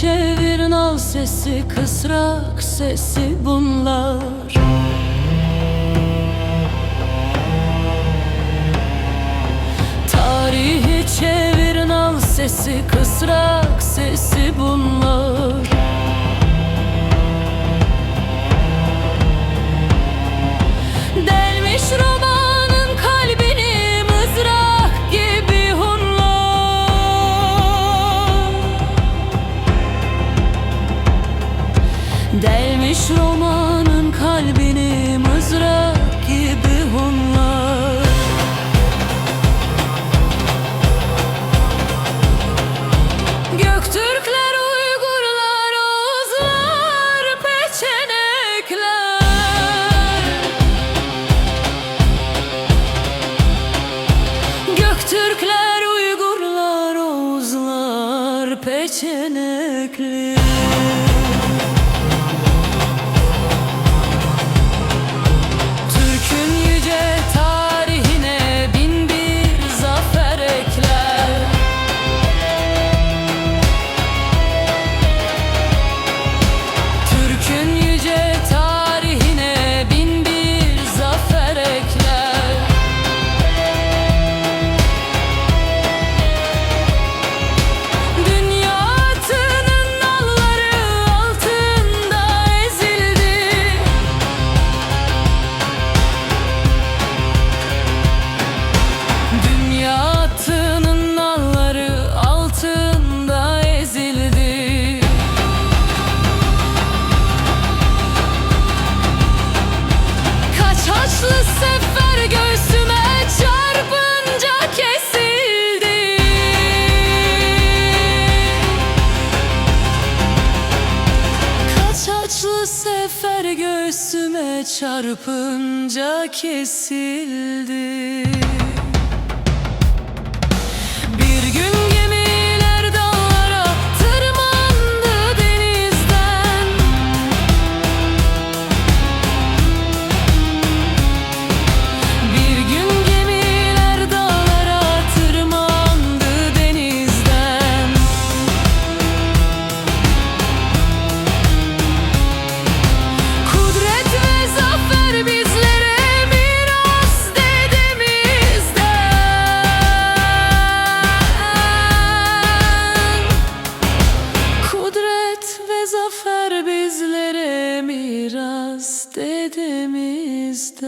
Çevir nal sesi kısrak sesi bunlar. Tarihi çevir nal sesi kısrak Delmiş romanın kalbini mızrak gibi hunlar. Göktürkler, Uygurlar, Oğuzlar, Peçenekler. Göktürkler, Uygurlar, Oğuzlar, Peçenekler. Kalbime çarpınca kesildi. dedemizden